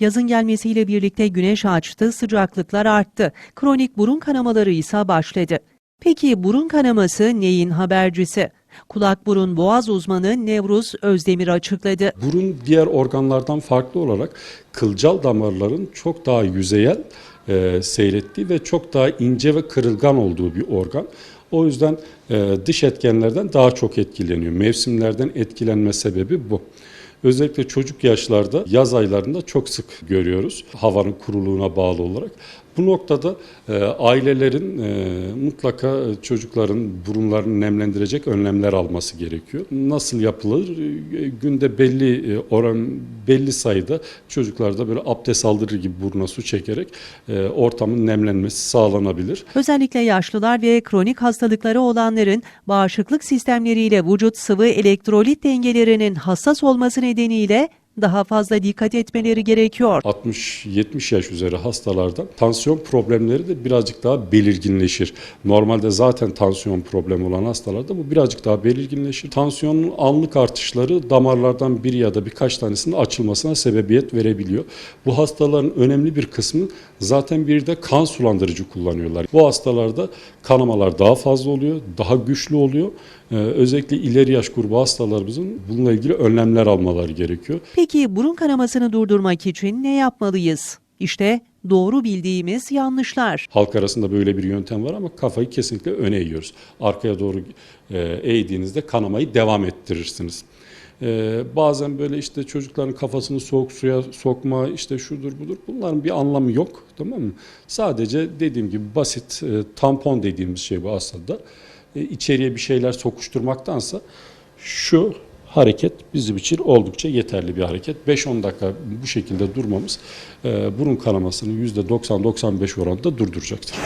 Yazın gelmesiyle birlikte güneş açtı, sıcaklıklar arttı. Kronik burun kanamaları ise başladı. Peki burun kanaması neyin habercisi? Kulak burun boğaz uzmanı Nevruz Özdemir açıkladı. Burun diğer organlardan farklı olarak kılcal damarların çok daha yüzeyel e, seyrettiği ve çok daha ince ve kırılgan olduğu bir organ. O yüzden e, dış etkenlerden daha çok etkileniyor. Mevsimlerden etkilenme sebebi bu. Özellikle çocuk yaşlarda yaz aylarında çok sık görüyoruz havanın kuruluğuna bağlı olarak. Bu noktada e, ailelerin e, mutlaka çocukların burunlarını nemlendirecek önlemler alması gerekiyor. Nasıl yapılır? E, günde belli e, oran belli sayıda çocuklarda böyle abdest aldırır gibi burnuna su çekerek e, ortamın nemlenmesi sağlanabilir. Özellikle yaşlılar ve kronik hastalıkları olanların bağışıklık sistemleriyle vücut sıvı elektrolit dengelerinin hassas olması nedeniyle daha fazla dikkat etmeleri gerekiyor. 60-70 yaş üzeri hastalarda tansiyon problemleri de birazcık daha belirginleşir. Normalde zaten tansiyon problemi olan hastalarda bu birazcık daha belirginleşir. Tansiyonun anlık artışları damarlardan biri ya da birkaç tanesinin açılmasına sebebiyet verebiliyor. Bu hastaların önemli bir kısmı zaten bir de kan sulandırıcı kullanıyorlar. Bu hastalarda kanamalar daha fazla oluyor, daha güçlü oluyor. Ee, özellikle ileri yaş grubu hastalarımızın bununla ilgili önlemler almaları gerekiyor. Peki burun kanamasını durdurmak için ne yapmalıyız? İşte doğru bildiğimiz yanlışlar. Halk arasında böyle bir yöntem var ama kafayı kesinlikle öne eğiyoruz. Arkaya doğru e, eğdiğinizde kanamayı devam ettirirsiniz. E, bazen böyle işte çocukların kafasını soğuk suya sokma işte şudur budur bunların bir anlamı yok tamam mı? Sadece dediğim gibi basit e, tampon dediğimiz şey bu aslında. E, içeriye bir şeyler sokuşturmaktansa şu hareket bizim için oldukça yeterli bir hareket. 5-10 dakika bu şekilde durmamız e, burun kanamasını %90-95 oranında durduracaktır.